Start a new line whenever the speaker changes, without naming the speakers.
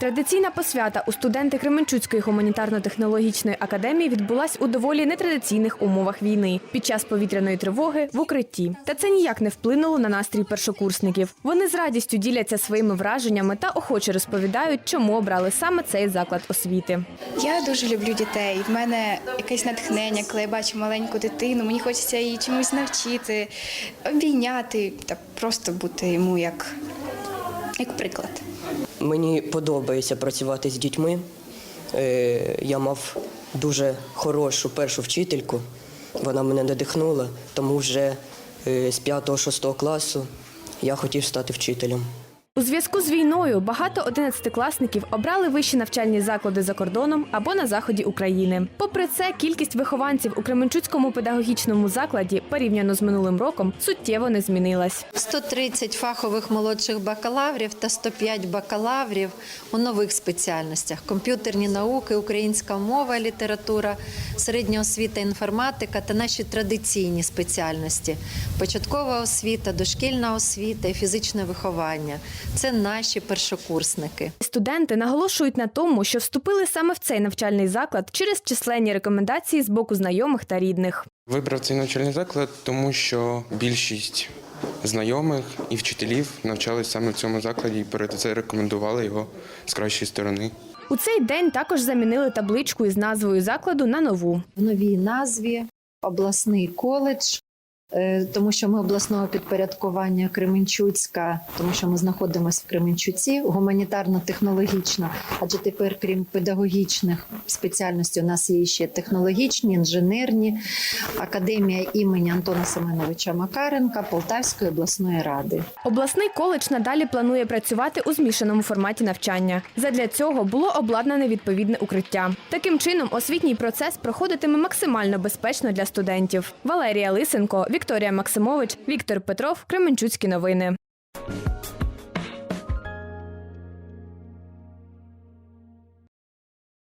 Традиційна посвята у студенти Кременчуцької гуманітарно-технологічної академії відбулась у доволі нетрадиційних умовах війни під час повітряної тривоги в укритті. Та це ніяк не вплинуло на настрій першокурсників. Вони з радістю діляться своїми враженнями та охоче розповідають, чому обрали саме цей заклад освіти.
Я дуже люблю дітей. В мене якесь натхнення, коли я бачу маленьку дитину. Мені хочеться її чомусь навчити, обійняти та просто бути йому як, як приклад.
Мені подобається працювати з дітьми. Е, Я мав дуже хорошу першу вчительку. Вона мене надихнула, тому вже е, з 5-6 класу я хотів стати вчителем.
У зв'язку з війною багато одинадцятикласників обрали вищі навчальні заклади за кордоном або на заході України. Попри це, кількість вихованців у Кременчуцькому педагогічному закладі порівняно з минулим роком суттєво не змінилась.
130 фахових молодших бакалаврів та 105 бакалаврів у нових спеціальностях: комп'ютерні науки, українська мова, література, середня освіта, інформатика та наші традиційні спеціальності: початкова освіта, дошкільна освіта і фізичне виховання. Це наші першокурсники.
Студенти наголошують на тому, що вступили саме в цей навчальний заклад через численні рекомендації з боку знайомих та рідних.
Вибрав цей навчальний заклад, тому що більшість знайомих і вчителів навчались саме в цьому закладі і перед це рекомендували його з кращої сторони.
У цей день також замінили табличку із назвою закладу на нову.
В новій назві обласний коледж. Е, Тому що ми обласного підпорядкування Кременчуцька, тому що ми знаходимося в Кременчуці, гуманітарно-технологічна, адже тепер, крім педагогічних спеціальностей, у нас є ще технологічні, інженерні, академія імені Антона Семеновича Макаренка Полтавської обласної ради.
Обласний коледж надалі планує працювати у змішаному форматі навчання. Задля цього було обладнане відповідне укриття. Таким чином, освітній процес проходитиме максимально безпечно для студентів. Валерія Лисенко, Вікторія Максимович, Віктор Петров, Кременчуцькі новини.